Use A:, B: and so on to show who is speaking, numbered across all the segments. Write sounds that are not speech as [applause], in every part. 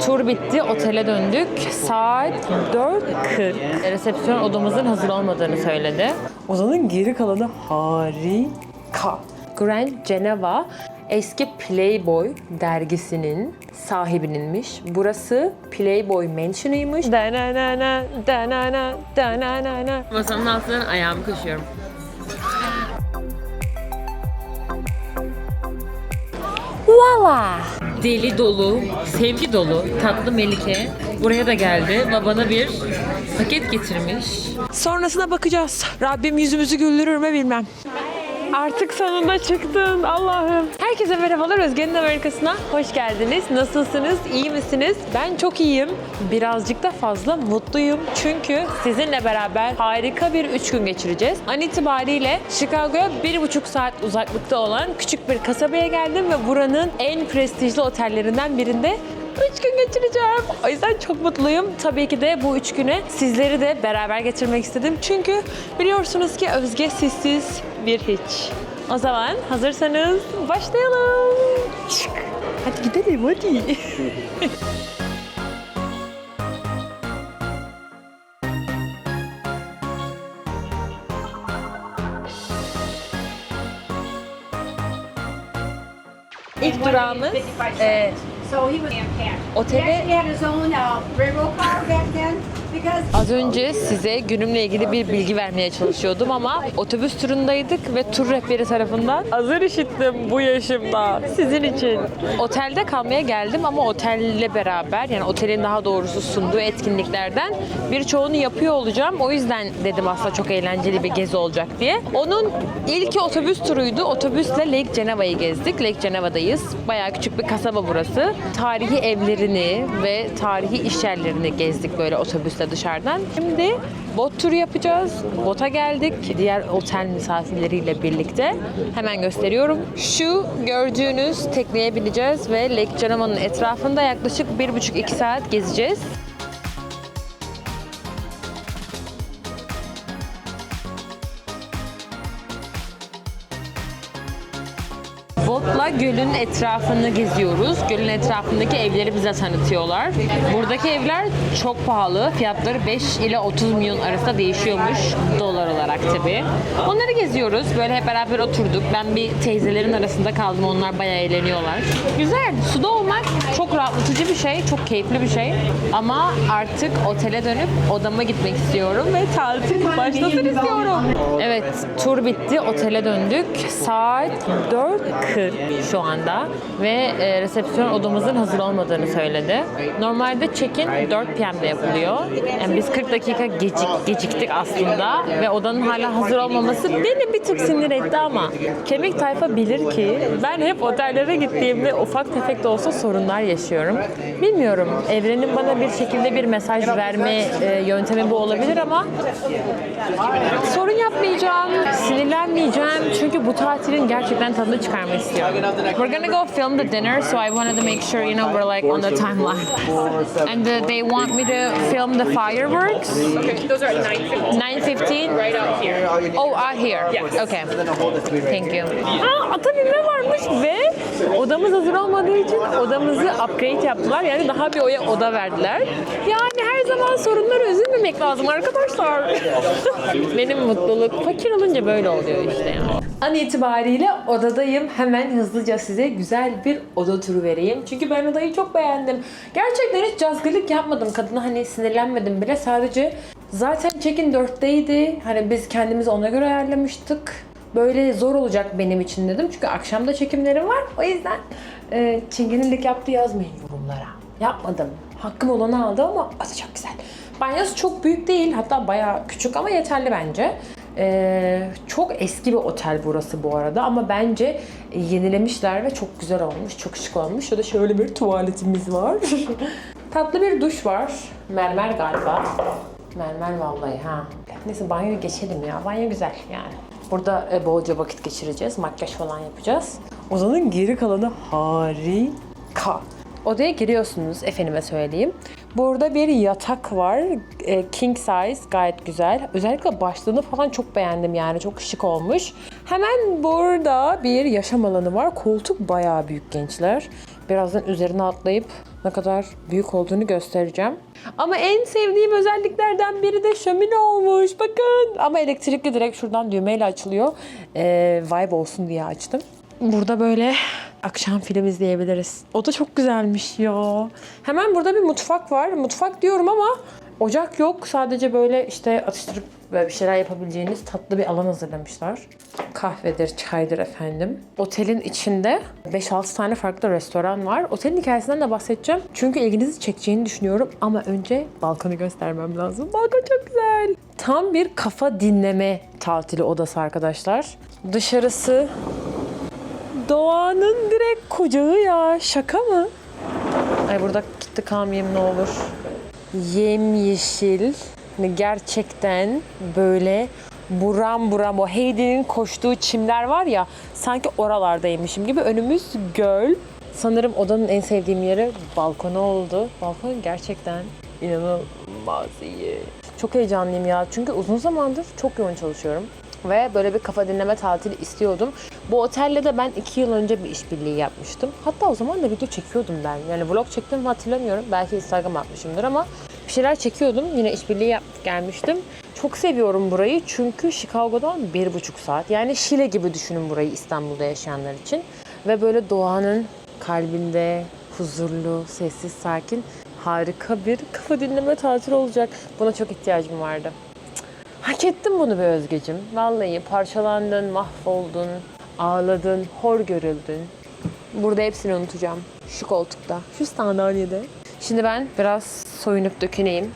A: tur bitti. Otele döndük. Saat 4.40. Resepsiyon odamızın hazır olmadığını söyledi. Odanın geri kalanı harika. Grand Geneva eski Playboy dergisinin sahibininmiş. Burası Playboy Mansion'ıymış. Dananana, danana, dananana. Masanın altından ayağımı kaşıyorum. Voila! Deli dolu, sevgi dolu, tatlı Melike buraya da geldi. Babana bir paket getirmiş.
B: Sonrasına bakacağız. Rabbim yüzümüzü güldürür mü bilmem. Artık sonunda çıktın Allah'ım. Herkese merhabalar Özge'nin Amerikası'na hoş geldiniz. Nasılsınız? İyi misiniz? Ben çok iyiyim. Birazcık da fazla mutluyum. Çünkü sizinle beraber harika bir üç gün geçireceğiz. An itibariyle Chicago'ya bir buçuk saat uzaklıkta olan küçük bir kasabaya geldim ve buranın en prestijli otellerinden birinde Üç gün geçireceğim. O yüzden çok mutluyum. Tabii ki de bu üç güne sizleri de beraber getirmek istedim. Çünkü biliyorsunuz ki Özge sizsiz bir hiç. O zaman hazırsanız başlayalım. Hadi gidelim hadi. [laughs] İlk durağımız e,
C: So he was cash.
A: Otele-
C: He actually had his own uh, railroad car back then
A: Az önce size günümle ilgili bir bilgi vermeye çalışıyordum ama otobüs turundaydık ve tur rehberi tarafından hazır işittim bu yaşımda sizin için. Otelde kalmaya geldim ama otelle beraber yani otelin daha doğrusu sunduğu etkinliklerden birçoğunu yapıyor olacağım. O yüzden dedim aslında çok eğlenceli bir gezi olacak diye. Onun ilki otobüs turuydu. Otobüsle Lake Geneva'yı gezdik. Lake Geneva'dayız. Bayağı küçük bir kasaba burası. Tarihi evlerini ve tarihi iş yerlerini gezdik böyle otobüsle dışarıdan. Şimdi bot turu yapacağız. Bota geldik. Diğer otel misafirleriyle birlikte. Hemen gösteriyorum. Şu gördüğünüz tekneye bineceğiz ve Lake Geneva'nın etrafında yaklaşık 1,5-2 saat gezeceğiz. Gölün etrafını geziyoruz. Gölün etrafındaki evleri bize tanıtıyorlar. Buradaki evler çok pahalı. Fiyatları 5 ile 30 milyon arasında değişiyormuş dolar olarak tabii. Onları geziyoruz. Böyle hep beraber oturduk. Ben bir teyzelerin arasında kaldım. Onlar bayağı eğleniyorlar. Güzel. Suda olmak çok rahatlatıcı bir şey. Çok keyifli bir şey. Ama artık otele dönüp odama gitmek istiyorum ve tatil başlasın istiyorum. Evet, tur bitti. Otele döndük. Saat 4.40 şu anda ve e, resepsiyon odamızın hazır olmadığını söyledi. Normalde check-in 4 PM'de yapılıyor. Yani biz 40 dakika gecik, geciktik aslında ve odanın hala hazır olmaması beni bir tık sinir etti ama kemik tayfa bilir ki ben hep otellere gittiğimde ufak tefek de olsa sorunlar yaşıyorum. Bilmiyorum evrenin bana bir şekilde bir mesaj verme e, yöntemi bu olabilir ama sorun yapmayacağım, sinirlenmeyeceğim çünkü bu tatilin gerçekten tadını çıkarmak istiyorum. We're gonna go film the dinner, so I wanted to make sure you know we're like on the timeline. And uh, they want me to film the fireworks.
B: Okay, those are at 9.15.
A: 9:15.
B: Right out here.
A: Oh, out here.
B: Yes.
A: Okay. Thank you. Aa, ata binme varmış ve odamız hazır olmadığı için odamızı upgrade yaptılar. Yani daha bir oya oda verdiler. Yani her zaman sorunlara üzülmemek lazım arkadaşlar. [laughs] Benim mutluluk fakir olunca böyle oluyor işte yani. An itibariyle odadayım. Hemen hızlıca size güzel bir oda turu vereyim. Çünkü ben odayı çok beğendim. Gerçekten hiç cazgırlık yapmadım. Kadına hani sinirlenmedim bile. Sadece zaten check-in 4'teydi. Hani biz kendimizi ona göre ayarlamıştık. Böyle zor olacak benim için dedim. Çünkü akşamda çekimlerim var. O yüzden e, çingenelik yaptı yazmayın yorumlara. Yapmadım. Hakkım olanı aldı ama adı çok güzel. Banyosu çok büyük değil. Hatta bayağı küçük ama yeterli bence. Ee, çok eski bir otel burası bu arada ama bence yenilemişler ve çok güzel olmuş, çok şık olmuş. Şurada şöyle bir tuvaletimiz var. [laughs] Tatlı bir duş var. Mermer galiba. Mermer vallahi ha. Neyse banyoya geçelim ya. Banyo güzel yani. Burada e, bolca vakit geçireceğiz. Makyaj falan yapacağız. Odanın geri kalanı harika. Odaya giriyorsunuz efendime söyleyeyim. Burada bir yatak var. E, king size gayet güzel. Özellikle başlığını falan çok beğendim yani. Çok şık olmuş. Hemen burada bir yaşam alanı var. Koltuk bayağı büyük gençler. Birazdan üzerine atlayıp ne kadar büyük olduğunu göstereceğim. Ama en sevdiğim özelliklerden biri de şömine olmuş. Bakın. Ama elektrikli direkt şuradan düğmeyle açılıyor. Ee, vibe olsun diye açtım. Burada böyle akşam film izleyebiliriz. O da çok güzelmiş ya. Hemen burada bir mutfak var. Mutfak diyorum ama ocak yok. Sadece böyle işte atıştırıp böyle bir şeyler yapabileceğiniz tatlı bir alan hazırlamışlar. Kahvedir, çaydır efendim. Otelin içinde 5-6 tane farklı restoran var. Otelin hikayesinden de bahsedeceğim. Çünkü ilginizi çekeceğini düşünüyorum. Ama önce balkonu göstermem lazım. Balkon çok güzel. Tam bir kafa dinleme tatili odası arkadaşlar. Dışarısı Doğanın direkt kucağı ya. Şaka mı? Ay burada gitti kalmayayım ne olur. Yemyeşil. Hani Gerçekten böyle buram buram o Heidi'nin koştuğu çimler var ya sanki oralardaymışım gibi önümüz göl. Sanırım odanın en sevdiğim yeri balkonu oldu. Balkon gerçekten inanılmaz iyi. Çok heyecanlıyım ya çünkü uzun zamandır çok yoğun çalışıyorum. Ve böyle bir kafa dinleme tatili istiyordum. Bu otelle de ben iki yıl önce bir işbirliği yapmıştım. Hatta o zaman da video çekiyordum ben. Yani vlog çektim mi hatırlamıyorum. Belki Instagram atmışımdır ama bir şeyler çekiyordum. Yine işbirliği yapıp gelmiştim. Çok seviyorum burayı çünkü Chicago'dan bir buçuk saat. Yani Şile gibi düşünün burayı İstanbul'da yaşayanlar için. Ve böyle doğanın kalbinde huzurlu, sessiz, sakin harika bir kafa dinleme tatili olacak. Buna çok ihtiyacım vardı. Hak ettin bunu be Özgeciğim. Vallahi parçalandın, mahvoldun, ağladın, hor görüldün. Burada hepsini unutacağım. Şu koltukta, şu sandalyede. Şimdi ben biraz soyunup döküneyim.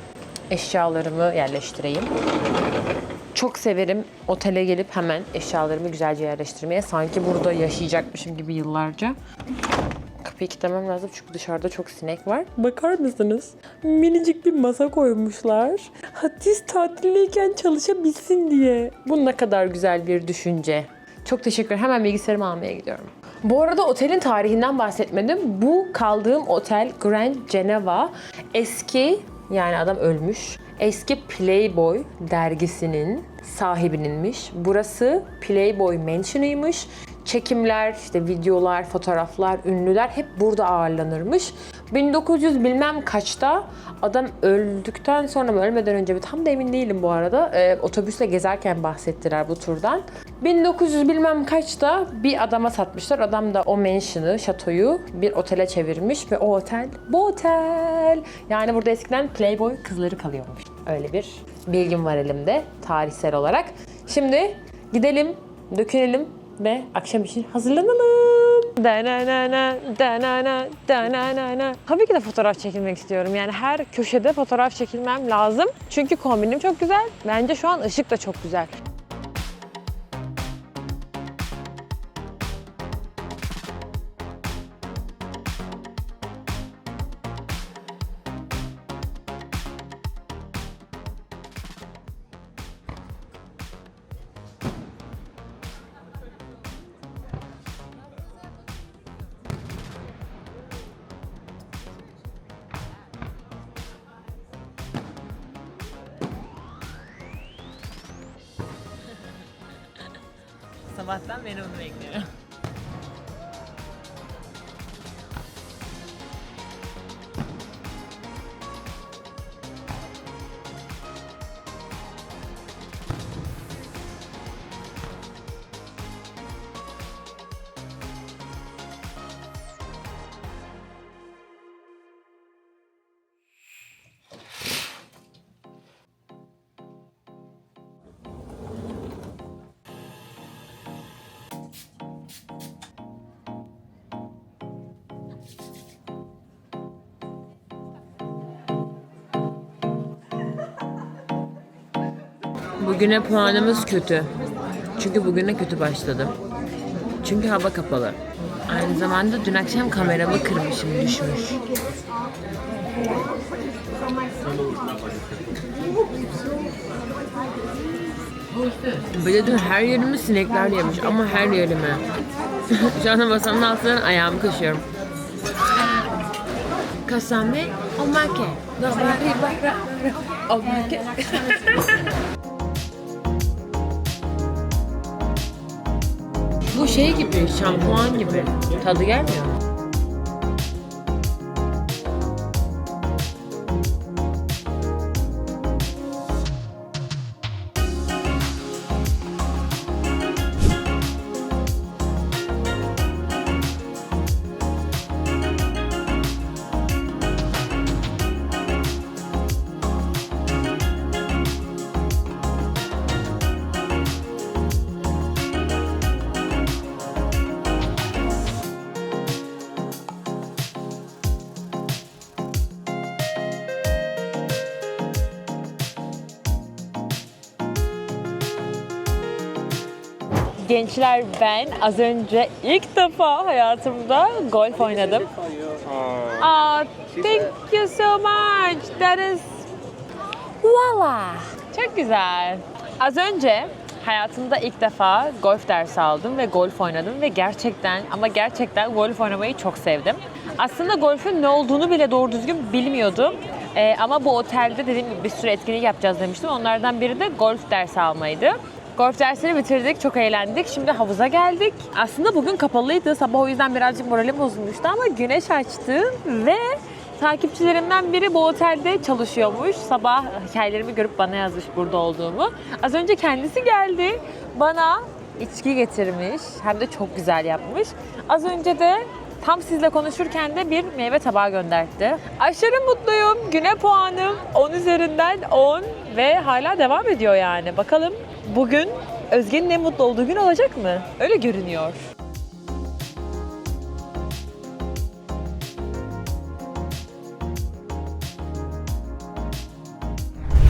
A: Eşyalarımı yerleştireyim. Çok severim otele gelip hemen eşyalarımı güzelce yerleştirmeye. Sanki burada yaşayacakmışım gibi yıllarca. Kapıyı kilitlemem lazım çünkü dışarıda çok sinek var. Bakar mısınız? Minicik bir masa koymuşlar. Hatice tatildeyken çalışabilsin diye. Bu ne kadar güzel bir düşünce. Çok teşekkür. Hemen bilgisayarımı almaya gidiyorum. Bu arada otelin tarihinden bahsetmedim. Bu kaldığım otel Grand Geneva. Eski yani adam ölmüş. Eski Playboy dergisinin sahibininmiş. Burası Playboy Mansion'ıymış. Çekimler, işte videolar, fotoğraflar, ünlüler hep burada ağırlanırmış. 1900 bilmem kaçta adam öldükten sonra mı ölmeden önce mi tam da emin değilim bu arada. Ee, otobüsle gezerken bahsettiler bu turdan. 1900 bilmem kaçta bir adama satmışlar. Adam da o mansion'ı, şatoyu bir otele çevirmiş ve o otel bu otel. Yani burada eskiden Playboy kızları kalıyormuş. Öyle bir bilgim var elimde tarihsel olarak. Şimdi gidelim, dökülelim ve akşam için hazırlanalım. Dananana, danana, dananana. Tabii ki de fotoğraf çekilmek istiyorum. Yani her köşede fotoğraf çekilmem lazım. Çünkü kombinim çok güzel. Bence şu an ışık da çok güzel.
D: Sabahtan beri onu bekliyorum. Bugüne puanımız kötü. Çünkü bugüne kötü başladım. Çünkü hava kapalı. Aynı zamanda dün akşam kameramı kırmışım, düşmüş. Bir de dün her yerimi sinekler yemiş ama her yerimi. [laughs] Şu anda masanın altından ayağımı kaşıyorum. Kasame omake. Bara omake. [laughs] Bu şey gibi, şampuan gibi. Tadı gelmiyor.
A: Gençler ben az önce ilk defa hayatımda golf oynadım. Aa, thank you so much. That is Voila! Çok güzel. Az önce hayatımda ilk defa golf dersi aldım ve golf oynadım ve gerçekten ama gerçekten golf oynamayı çok sevdim. Aslında golfün ne olduğunu bile doğru düzgün bilmiyordum. Ee, ama bu otelde dediğim gibi bir sürü etkinlik yapacağız demiştim. Onlardan biri de golf dersi almaydı. Golf dersini bitirdik, çok eğlendik. Şimdi havuza geldik. Aslında bugün kapalıydı. Sabah o yüzden birazcık moralim bozulmuştu ama güneş açtı ve Takipçilerimden biri bu otelde çalışıyormuş. Sabah hikayelerimi görüp bana yazmış burada olduğumu. Az önce kendisi geldi. Bana içki getirmiş. Hem de çok güzel yapmış. Az önce de tam sizle konuşurken de bir meyve tabağı gönderdi. Aşırı mutluyum. Güne puanım 10 üzerinden 10 ve hala devam ediyor yani. Bakalım bugün Özge'nin en mutlu olduğu gün olacak mı? Öyle görünüyor.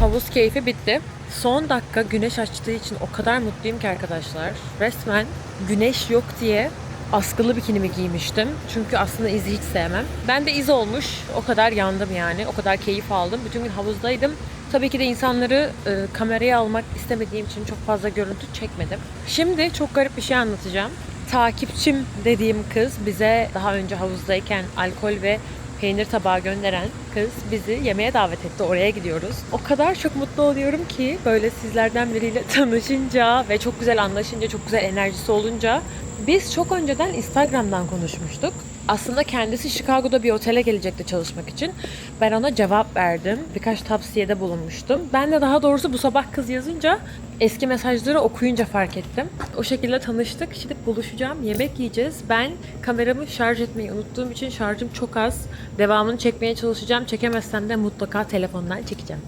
A: Havuz keyfi bitti. Son dakika güneş açtığı için o kadar mutluyum ki arkadaşlar. Resmen güneş yok diye askılı bikinimi giymiştim. Çünkü aslında izi hiç sevmem. Ben de iz olmuş. O kadar yandım yani. O kadar keyif aldım. Bütün gün havuzdaydım. Tabii ki de insanları e, kameraya almak istemediğim için çok fazla görüntü çekmedim. Şimdi çok garip bir şey anlatacağım. Takipçim dediğim kız bize daha önce havuzdayken alkol ve peynir tabağı gönderen kız bizi yemeğe davet etti. Oraya gidiyoruz. O kadar çok mutlu oluyorum ki böyle sizlerden biriyle [laughs] tanışınca ve çok güzel anlaşınca, çok güzel enerjisi olunca biz çok önceden Instagram'dan konuşmuştuk. Aslında kendisi Chicago'da bir otele gelecekti çalışmak için. Ben ona cevap verdim. Birkaç tavsiyede bulunmuştum. Ben de daha doğrusu bu sabah kız yazınca eski mesajları okuyunca fark ettim. O şekilde tanıştık. Şimdi buluşacağım. Yemek yiyeceğiz. Ben kameramı şarj etmeyi unuttuğum için şarjım çok az. Devamını çekmeye çalışacağım. Çekemezsem de mutlaka telefondan çekeceğim.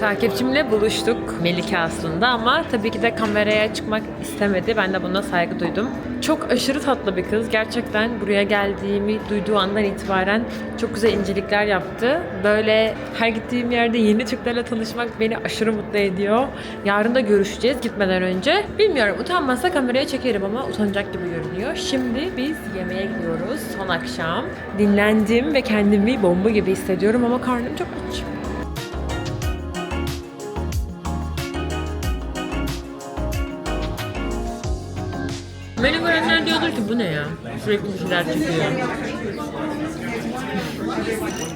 A: Takipçimle buluştuk Melike aslında ama tabii ki de kameraya çıkmak istemedi. Ben de buna saygı duydum. Çok aşırı tatlı bir kız. Gerçekten buraya geldiğimi duyduğu andan itibaren çok güzel incelikler yaptı. Böyle her gittiğim yerde yeni Türklerle tanışmak beni aşırı mutlu ediyor. Yarın da görüşeceğiz gitmeden önce. Bilmiyorum utanmazsa kameraya çekerim ama utanacak gibi görünüyor. Şimdi biz yemeğe gidiyoruz son akşam. Dinlendim ve kendimi bomba gibi hissediyorum ama karnım çok aç. Ne ya? Sürekli bir şeyler çıkıyor.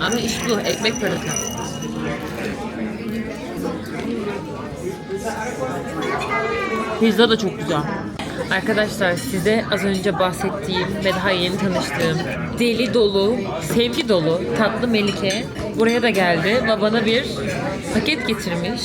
A: Ama iş bu, ekmek parası. Pizza da çok güzel. Arkadaşlar size az önce bahsettiğim ve daha yeni tanıştığım deli dolu, sevgi dolu tatlı Melike buraya da geldi ve bana bir paket getirmiş.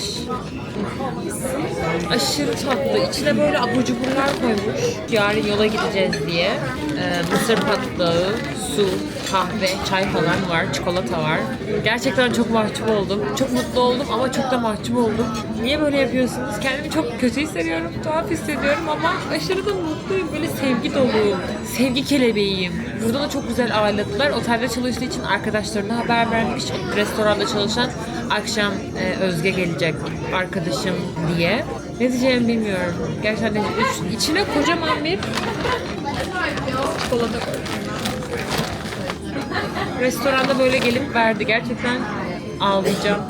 A: Aşırı tatlı. İçine böyle abur cuburlar koymuş. Yarın yola gideceğiz diye. Ee, mısır patlağı, su, kahve, çay falan var. Çikolata var. Gerçekten çok mahcup oldum. Çok mutlu oldum ama çok da mahcup oldum. Niye böyle yapıyorsunuz? Kendimi çok kötü hissediyorum. Tuhaf hissediyorum ama aşırı da mutluyum. Böyle sevgi dolu. Sevgi kelebeğiyim. Burada da çok güzel ağırladılar. Otelde çalıştığı için arkadaşlarına haber vermiş. Restoranda çalışan akşam e, Özge gelecek arkadaşım diye. Ne diyeceğimi bilmiyorum. Gerçekten üç- içine kocaman bir çikolata. Restoranda böyle gelip verdi. Gerçekten ağlayacağım.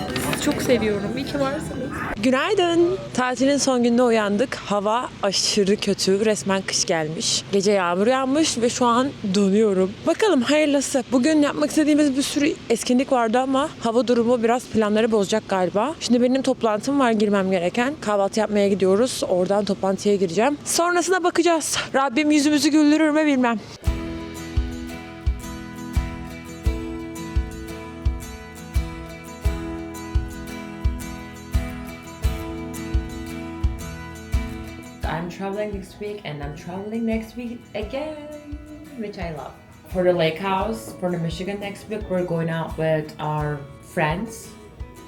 A: Çok seviyorum. İyi ki varsınız. Günaydın. Tatilin son gününde uyandık. Hava aşırı kötü. Resmen kış gelmiş. Gece yağmur yağmış ve şu an donuyorum. Bakalım hayırlısı. Bugün yapmak istediğimiz bir sürü etkinlik vardı ama hava durumu biraz planları bozacak galiba. Şimdi benim toplantım var girmem gereken. Kahvaltı yapmaya gidiyoruz. Oradan toplantıya gireceğim. Sonrasına bakacağız. Rabbim yüzümüzü güldürür mü bilmem. I'm traveling next week and I'm traveling next week again, which I love. For the lake house, for the Michigan next week, we're going out with our friends.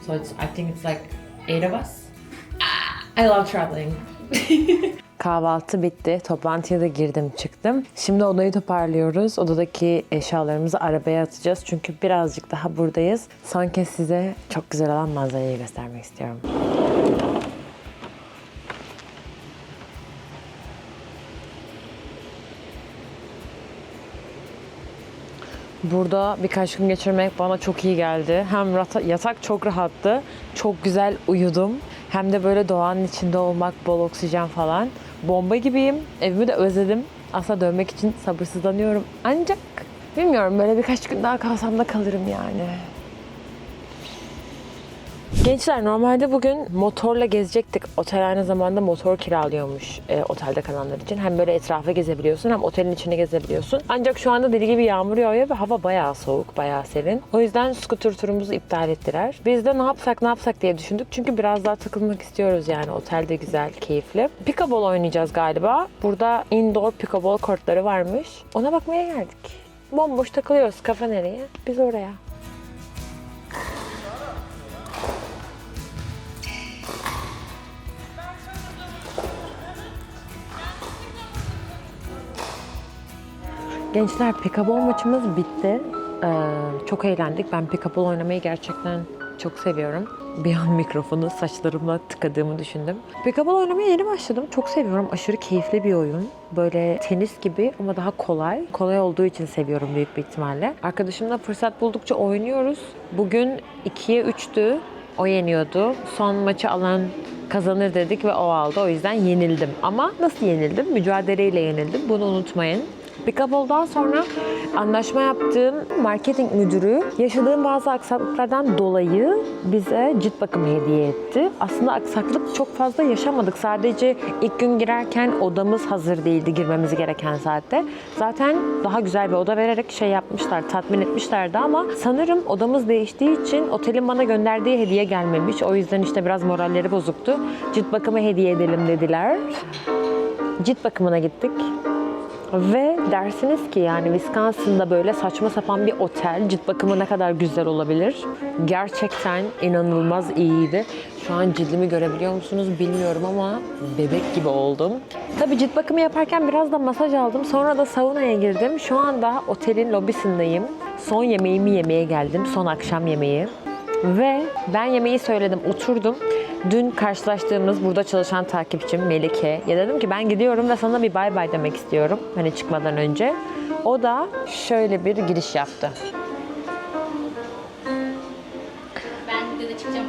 A: So it's I think it's like eight of us. Ah, I love traveling. [laughs] Kahvaltı bitti. Toplantıya da girdim çıktım. Şimdi odayı toparlıyoruz. Odadaki eşyalarımızı arabaya atacağız. Çünkü birazcık daha buradayız. Son kez size çok güzel olan manzarayı göstermek istiyorum. Burada birkaç gün geçirmek bana çok iyi geldi. Hem yatak çok rahattı, çok güzel uyudum. Hem de böyle doğanın içinde olmak, bol oksijen falan. Bomba gibiyim. Evimi de özledim. Aslında dönmek için sabırsızlanıyorum. Ancak bilmiyorum böyle birkaç gün daha kalsam da kalırım yani. Gençler normalde bugün motorla gezecektik. Otel aynı zamanda motor kiralıyormuş e, otelde kalanlar için. Hem böyle etrafı gezebiliyorsun hem otelin içini gezebiliyorsun. Ancak şu anda deli gibi yağmur yağıyor ve hava bayağı soğuk, bayağı serin. O yüzden scooter turumuzu iptal ettiler. Biz de ne yapsak ne yapsak diye düşündük. Çünkü biraz daha takılmak istiyoruz yani. Otelde güzel, keyifli. Pickleball oynayacağız galiba. Burada indoor pickleball kortları varmış. Ona bakmaya geldik. Bomboş takılıyoruz. Kafa nereye? Biz oraya. Gençler pikabol maçımız bitti. Ee, çok eğlendik. Ben pikabol oynamayı gerçekten çok seviyorum. Bir an mikrofonu saçlarımla tıkadığımı düşündüm. Pikabol oynamaya yeni başladım. Çok seviyorum. Aşırı keyifli bir oyun. Böyle tenis gibi ama daha kolay. Kolay olduğu için seviyorum büyük bir ihtimalle. Arkadaşımla fırsat buldukça oynuyoruz. Bugün 2'ye 3'tü. O yeniyordu. Son maçı alan kazanır dedik ve o aldı. O yüzden yenildim. Ama nasıl yenildim? Mücadeleyle yenildim. Bunu unutmayın. Pickleball'dan sonra anlaşma yaptığım marketing müdürü yaşadığım bazı aksaklıklardan dolayı bize cilt bakımı hediye etti. Aslında aksaklık çok fazla yaşamadık. Sadece ilk gün girerken odamız hazır değildi girmemiz gereken saatte. Zaten daha güzel bir oda vererek şey yapmışlar, tatmin etmişlerdi ama sanırım odamız değiştiği için otelin bana gönderdiği hediye gelmemiş. O yüzden işte biraz moralleri bozuktu. Cilt bakımı hediye edelim dediler. Cilt bakımına gittik. Ve dersiniz ki yani Wisconsin'da böyle saçma sapan bir otel cilt bakımı ne kadar güzel olabilir. Gerçekten inanılmaz iyiydi. Şu an cildimi görebiliyor musunuz bilmiyorum ama bebek gibi oldum. Tabii cilt bakımı yaparken biraz da masaj aldım. Sonra da saunaya girdim. Şu anda otelin lobisindeyim. Son yemeğimi yemeye geldim. Son akşam yemeği. Ve ben yemeği söyledim, oturdum. Dün karşılaştığımız burada çalışan takipçim Melike. Ya dedim ki ben gidiyorum ve sana bir bay bay demek istiyorum. Hani çıkmadan önce. O da şöyle bir giriş yaptı.
E: Ben de, çıkacağım.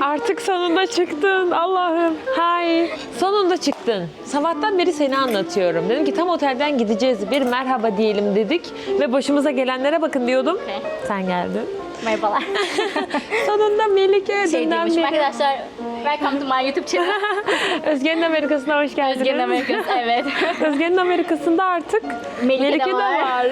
A: Artık sonunda çıktın Allah'ım. Hay. Sonunda çıktın. Sabahtan beri seni anlatıyorum. Dedim ki tam otelden gideceğiz. Bir merhaba diyelim dedik. Ve başımıza gelenlere bakın diyordum. Sen geldin.
E: Merhabalar. [laughs]
A: Sonunda Melike
E: şey
A: dünden
E: demişim
A: beri.
E: arkadaşlar. Welcome to my YouTube channel. [laughs]
A: Özge'nin Amerika'sına hoş geldiniz.
E: Özge'nin Amerikası. Evet. [laughs]
A: Özge'nin Amerika'sında artık
E: Melike de
A: Melike de
E: var.
A: var.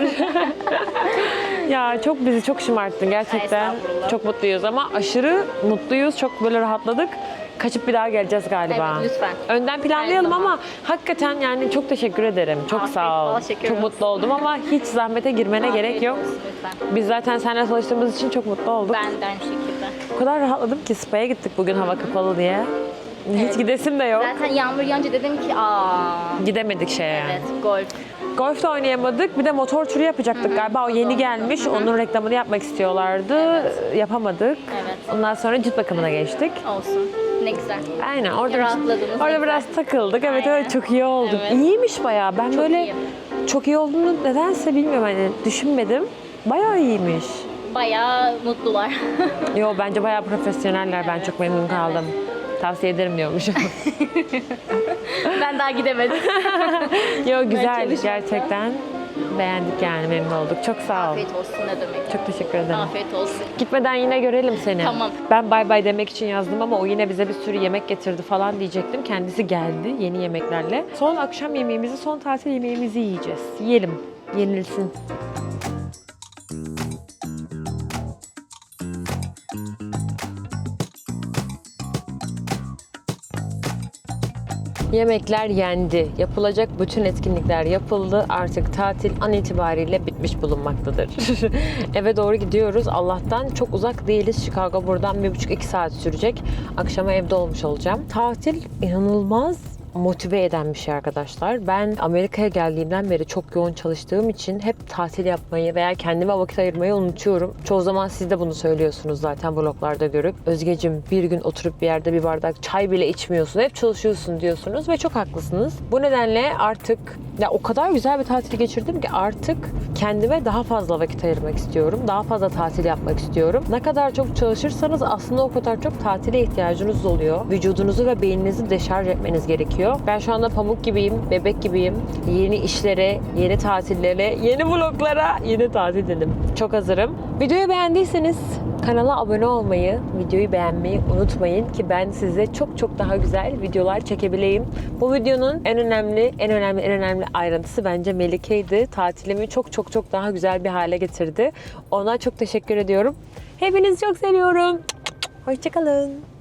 A: ya çok bizi çok şımarttın gerçekten. Çok mutluyuz ama aşırı mutluyuz. Çok böyle rahatladık. Kaçıp bir daha geleceğiz galiba.
E: Evet, lütfen.
A: Önden planlayalım
E: Her
A: ama hakikaten yani çok teşekkür ederim. Çok
E: Afiyet
A: sağ ol. Çok
E: olsun.
A: mutlu oldum ama hiç zahmete girmene gerek yok.
E: olsun lütfen.
A: Biz zaten seninle çalıştığımız için çok mutlu olduk.
E: Ben de aynı şekilde.
A: O kadar rahatladım ki spa'ya gittik bugün hava kapalı diye. Hiç
E: Evet.
A: gidesim de yok.
E: Zaten yağmur yağınca dedim ki aa.
A: Gidemedik şeye.
E: Evet golf.
A: Golf de oynayamadık. Bir de motor turu yapacaktık galiba. O yeni gelmiş. Onun reklamını yapmak istiyorlardı. Yapamadık.
E: Evet.
A: Ondan sonra cilt bakımına geçtik.
E: Olsun. Ne güzel.
A: Aynen orada
E: Rahatladınız,
A: orada biraz takıldık. Evet
E: Aynen.
A: evet çok iyi oldu.
E: Evet.
A: İyiymiş bayağı. Ben
E: Çok
A: böyle
E: iyi.
A: çok iyi olduğunu nedense bilmiyorum hani düşünmedim. Bayağı iyiymiş.
E: Bayağı mutlular. [laughs]
A: Yo bence bayağı profesyoneller. Ben çok memnun kaldım. Tavsiye ederim diyormuşum. [laughs]
E: ben daha gidemedim. [laughs]
A: Yo güzel
E: çalışmadım.
A: gerçekten. Beğendik yani memnun olduk. Çok sağ ol.
E: Afiyet olsun ne demek.
A: Çok teşekkür ederim.
E: Afiyet olsun.
A: Gitmeden yine görelim seni.
E: Tamam.
A: Ben bay bay demek için yazdım ama o yine bize bir sürü yemek getirdi falan diyecektim. Kendisi geldi yeni yemeklerle. Son akşam yemeğimizi, son tatil yemeğimizi yiyeceğiz. Yiyelim. Yenilsin. Yemekler yendi. Yapılacak bütün etkinlikler yapıldı. Artık tatil an itibariyle bitmiş bulunmaktadır. [laughs] Eve doğru gidiyoruz. Allah'tan çok uzak değiliz. Chicago buradan bir buçuk iki saat sürecek. Akşama evde olmuş olacağım. Tatil inanılmaz motive eden bir şey arkadaşlar. Ben Amerika'ya geldiğimden beri çok yoğun çalıştığım için hep tatil yapmayı veya kendime vakit ayırmayı unutuyorum. Çoğu zaman siz de bunu söylüyorsunuz zaten bloglarda görüp. Özgecim bir gün oturup bir yerde bir bardak çay bile içmiyorsun. Hep çalışıyorsun diyorsunuz ve çok haklısınız. Bu nedenle artık ya o kadar güzel bir tatil geçirdim ki artık kendime daha fazla vakit ayırmak istiyorum. Daha fazla tatil yapmak istiyorum. Ne kadar çok çalışırsanız aslında o kadar çok tatile ihtiyacınız oluyor. Vücudunuzu ve beyninizi deşarj etmeniz gerekiyor. Ben şu anda pamuk gibiyim, bebek gibiyim. Yeni işlere, yeni tatillere, yeni vloglara, yeni tatil dedim. Çok hazırım. Videoyu beğendiyseniz kanala abone olmayı, videoyu beğenmeyi unutmayın ki ben size çok çok daha güzel videolar çekebileyim. Bu videonun en önemli, en önemli, en önemli ayrıntısı bence Melike'ydi. Tatilimi çok çok çok daha güzel bir hale getirdi. Ona çok teşekkür ediyorum. Hepinizi çok seviyorum. Hoşçakalın.